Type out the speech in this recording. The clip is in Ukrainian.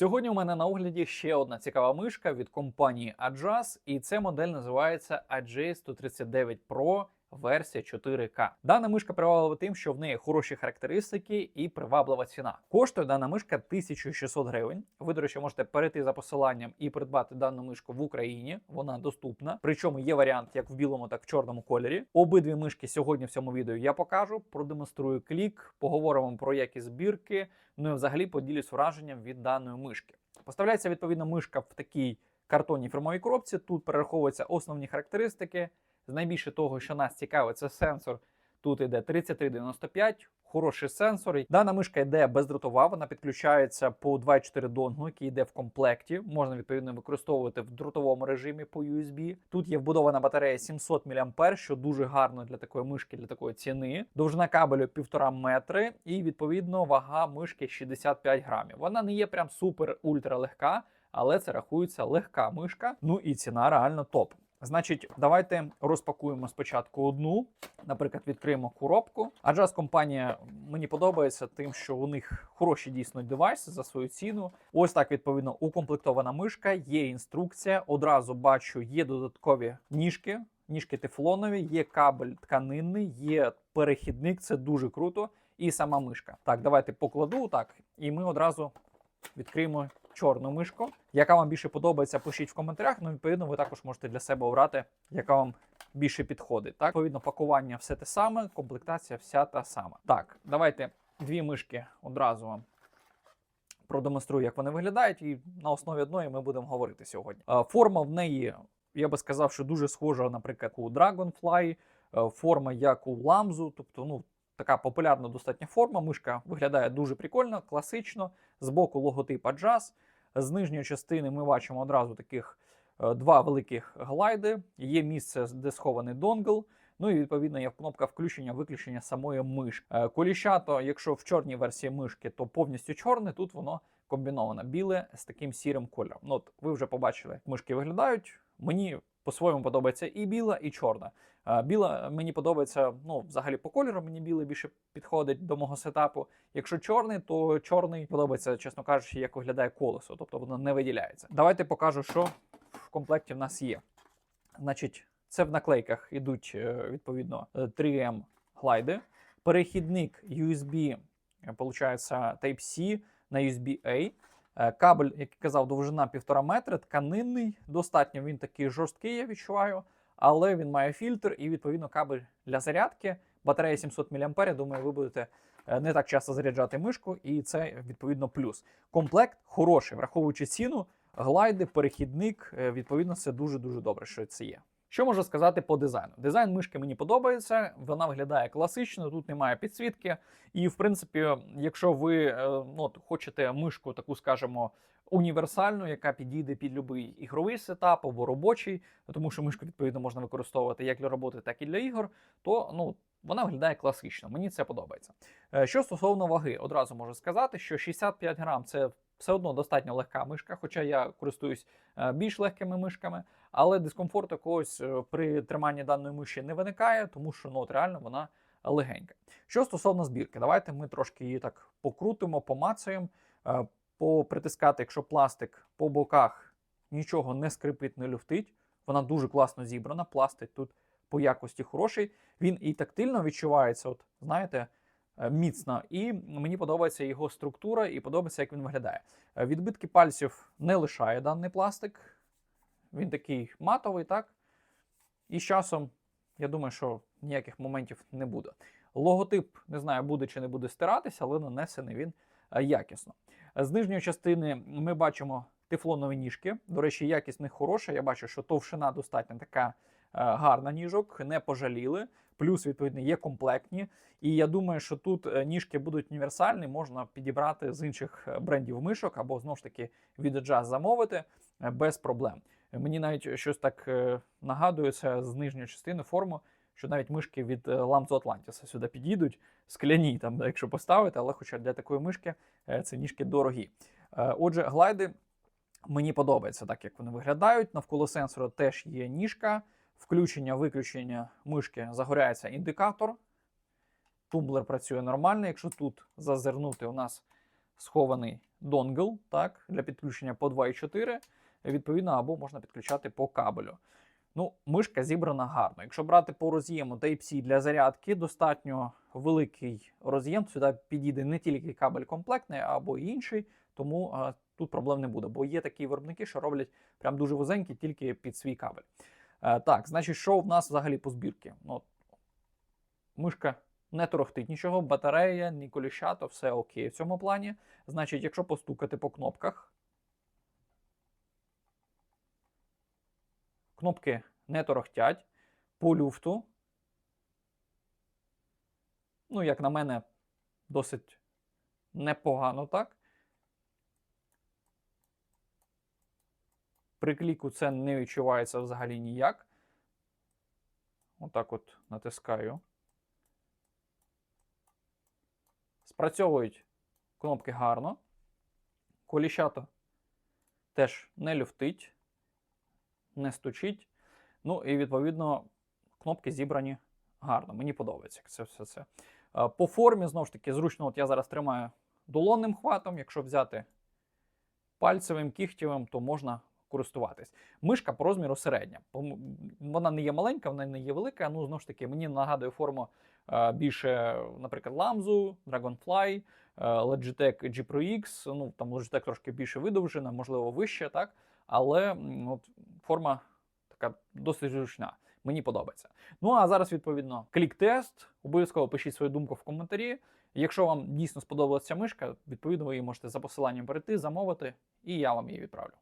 Сьогодні у мене на огляді ще одна цікава мишка від компанії Adjust, і ця модель називається AJ 139 Pro. Версія 4К. Дана мишка приваблива тим, що в неї хороші характеристики і приваблива ціна. Коштує дана мишка 1600 гривень. Ви, до речі, можете перейти за посиланням і придбати дану мишку в Україні. Вона доступна. Причому є варіант як в білому, так і в чорному кольорі. Обидві мишки сьогодні в цьому відео я покажу, продемонструю клік, поговоримо про якість збірки. Ну і взагалі поділюсь враженням від даної мишки. Поставляється відповідно мишка в такій картонній фірмовій коробці. Тут перераховуються основні характеристики. Найбільше того, що нас цікавить, це сенсор. Тут йде 3395, хороший сенсор. Дана мишка йде бездротова, вона підключається по 2.4 донгу, який йде в комплекті. Можна відповідно використовувати в дротовому режимі по USB. Тут є вбудована батарея 700 мА, що дуже гарно для такої мишки, для такої ціни. Довжина кабелю 1,5 метри, і відповідно вага мишки 65 грамів. Вона не є прям супер ультра легка, але це рахується легка мишка. Ну і ціна реально топ. Значить, давайте розпакуємо спочатку одну. Наприклад, відкриємо коробку. Adjust компанія мені подобається тим, що у них хороші дійсно девайси за свою ціну. Ось так відповідно укомплектована мишка. Є інструкція. Одразу бачу, є додаткові ніжки. Ніжки тефлонові, є кабель тканинний, є перехідник. Це дуже круто. І сама мишка. Так, давайте покладу так, і ми одразу відкриємо чорну мишку. Яка вам більше подобається, пишіть в коментарях. Ну, відповідно, ви також можете для себе обрати, яка вам більше підходить. Так, відповідно, пакування все те саме, комплектація вся та сама. Так, давайте дві мишки одразу вам продемонструю, як вони виглядають, і на основі одної ми будемо говорити сьогодні. Е, Форма в неї, я би сказав, що дуже схожа, наприклад, у Dragonfly, е, форма як у Ламзу, тобто, ну. Така популярна достатня форма. Мишка виглядає дуже прикольно, класично. Збоку логотип Adjust. З нижньої частини ми бачимо одразу таких е, два великих глайди. Є місце, де схований донгл. Ну і відповідно є кнопка включення-виключення самої мишки. Е, Коліщато, якщо в чорній версії мишки, то повністю чорне. Тут воно комбіновано біле з таким сірим кольором. Ну, от ви вже побачили, як мишки виглядають. Мені по-своєму подобається і біла, і чорна. Е, Біла мені подобається, ну, взагалі по кольору мені білий більше підходить до мого сетапу. Якщо чорний, то чорний подобається, чесно кажучи, як виглядає колесо, тобто воно не виділяється. Давайте покажу, що в комплекті в нас є. Значить, це в наклейках ідуть е, відповідно е, 3M глайди. Перехідник USB, е, Type-C на USB-A. Е, Кабель, як я казав, довжина 1,5 метра, тканинний. Достатньо він такий жорсткий, я відчуваю, але він має фільтр і відповідно кабель для зарядки. Батарея 700 мА. Думаю, ви будете е, не так часто заряджати мишку, і це відповідно плюс. Комплект хороший, враховуючи ціну, глайди, перехідник. е, Відповідно, це дуже дуже добре, що це є. Що можу сказати по дизайну? Дизайн мишки мені подобається, вона виглядає класично, тут немає підсвітки. І, в принципі, якщо ви е, ну, хочете мишку, таку, скажімо, універсальну, яка підійде під будь-який ігровий сетап або робочий, тому що мишку відповідно можна використовувати як для роботи, так і для ігор, то ну. Вона виглядає класично, мені це подобається. Е, Що стосовно ваги, одразу можу сказати, що 65 грам це все одно достатньо легка мишка, хоча я користуюсь е, більш легкими мишками, але дискомфорту якогось е, при триманні даної миші не виникає, тому що ну, от реально вона легенька. Що стосовно збірки, давайте ми трошки її так покрутимо, помацаємо, е, попритискати, якщо пластик по боках нічого не скрипить, не люфтить. Вона дуже класно зібрана, пластик тут по якості хороший. Він і тактильно відчувається, от знаєте, міцно. І мені подобається його структура і подобається, як він виглядає. Е, Відбитки пальців не лишає даний пластик. Він такий матовий, так? І з часом, я думаю, що ніяких моментів не буде. Логотип, не знаю, буде чи не буде стиратися, але нанесений він е, якісно. З нижньої частини ми бачимо тефлонові ніжки. До речі, якість них хороша. Я бачу, що товщина достатньо така е, гарна ніжок, не пожаліли. Плюс, відповідно, є комплектні. І я думаю, що тут е, ніжки будуть універсальні, можна підібрати з інших е, брендів мишок або знову ж таки від Adjust замовити е, без проблем. Мені навіть щось так нагадується з нижньої частини форму, що навіть мишки від Lamzo Atlantis сюди підійдуть, скляні, там, якщо поставити, але хоча для такої мишки це ніжки дорогі. Отже, глайди мені подобається так, як вони виглядають. Навколо сенсора теж є ніжка. Включення-виключення мишки загоряється індикатор. Тумблер працює нормально. Якщо тут зазирнути, у нас схований донгл так, для підключення по 2,4, відповідно, або можна підключати по кабелю. Ну, мишка зібрана гарно. Якщо брати по роз'єму Type-C для зарядки, достатньо великий роз'єм. Сюди підійде не тільки кабель комплектний, або інший, тому а, тут проблем не буде. Бо є такі виробники, що роблять прям дуже вузенькі тільки під свій кабель. Е, так, значить, що в нас взагалі по збірці? Ну, мишка не торохтить нічого, батарея, ні коліщата, все окей в цьому плані. Значить, якщо постукати по кнопках, кнопки не торохтять, по люфту. Ну, як на мене, досить непогано так. При кліку це не відчувається взагалі ніяк. Отак от натискаю. Спрацьовують кнопки гарно. Коліщато теж не люфтить, не стучить. Ну і відповідно кнопки зібрані гарно. Мені подобається це все це. Е, По формі, знову ж таки, зручно, от я зараз тримаю долонним хватом. Якщо взяти пальцевим, кігтєвим, то можна користуватись. Мишка по розміру середня. Вона не є маленька, вона не є велика. Ну, знову ж таки, мені нагадує форму е, більше, наприклад, Lamzu, Dragonfly, е, Logitech G Pro X. Ну, там Logitech трошки більше видовжена, можливо, вище, так? Але от, форма така досить зручна. Мені подобається. Ну а зараз, відповідно, клік-тест. Обов'язково пишіть свою думку в коментарі. Якщо вам дійсно сподобалася мишка, відповідно, ви її можете за посиланням перейти, замовити, і я вам її відправлю.